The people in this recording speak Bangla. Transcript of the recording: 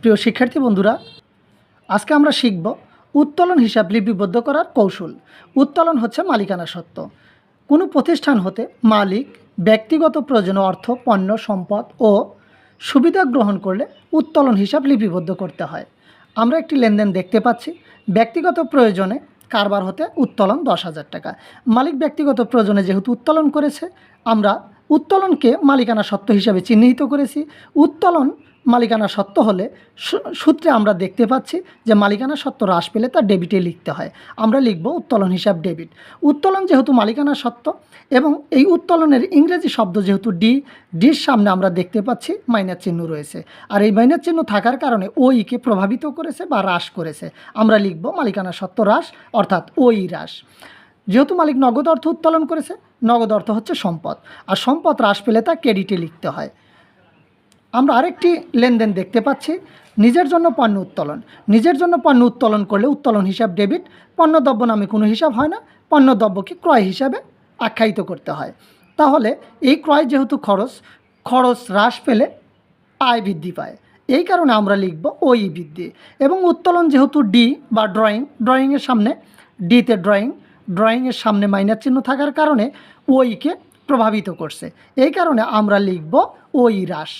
প্রিয় শিক্ষার্থী বন্ধুরা, আজকে আমরা শিখব উত্তোলন হিসাব লিপিবদ্ধ করার কৌশল। উত্তোলন হচ্ছে মালিকানা সত্ত্ব কোনো প্রতিষ্ঠান হতে মালিক ব্যক্তিগত প্রয়োজনীয় অর্থ, পণ্য, সম্পদ ও সুবিধা গ্রহণ করলে উত্তোলন হিসাব লিপিবদ্ধ করতে হয়। আমরা একটি লেনদেন দেখতে পাচ্ছি। ব্যক্তিগত প্রয়োজনে কারবার হতে উত্তোলন দশ হাজার টাকা। মালিক ব্যক্তিগত প্রয়োজনে যেহেতু উত্তোলন করেছে, আমরা উত্তোলনকে মালিকানা সত্ত্ব হিসাবে চিহ্নিত করেছি। উত্তোলন মালিকানা সত্ত্ব হলে সূত্রে আমরা দেখতে পাচ্ছি যে মালিকানা সত্ত্ব হ্রাস পেলে তা ডেবিটে লিখতে হয়। আমরা লিখব উত্তোলন হিসাব ডেবিট উত্তোলন যেহেতু মালিকানা সত্ত্ব এবং এই উত্তোলনের ইংরেজি শব্দ যেহেতু ডি ডির সামনে আমরা দেখতে পাচ্ছি মাইনার চিহ্ন রয়েছে। আর এই মাইনাস চিহ্ন থাকার কারণে ওইকে প্রভাবিত করেছে বা হ্রাস করেছে। আমরা লিখব মালিকানা সত্ত্ব হ্রাস, অর্থাৎ ওই হ্রাস। যেহেতু মালিক নগদ অর্থ উত্তোলন করেছে, নগদ অর্থ হচ্ছে সম্পদ। আর সম্পদ হ্রাস পেলে তা ক্রেডিটে লিখতে হয়। আমরা আরেকটি লেনদেন দেখতে পাচ্ছি। নিজের জন্য পণ্য উত্তোলন। নিজের জন্য পণ্য উত্তোলন করলে উত্তোলন হিসাব ডেবিট পণ্যদ্রব্য নামে কোনো হিসাব হয় না পণ্যদ্রব্যকে ক্রয় হিসাবে আখ্যায়িত করতে হয়। তাহলে এই ক্রয় যেহেতু খরচ খরচ হ্রাস পেলে আয় বৃদ্ধি পায়। এই কারণে আমরা লিখব ওই বৃদ্ধি এবং উত্তোলন যেহেতু ডি বা ড্রয়িং ড্রয়িংয়ের সামনে ডিতে ড্রয়িং ড্রয়িংয়ের সামনে মাইনার চিহ্ন থাকার কারণে ওইকে প্রভাবিত করছে। এই কারণে আমরা লিখব ওই হ্রাস।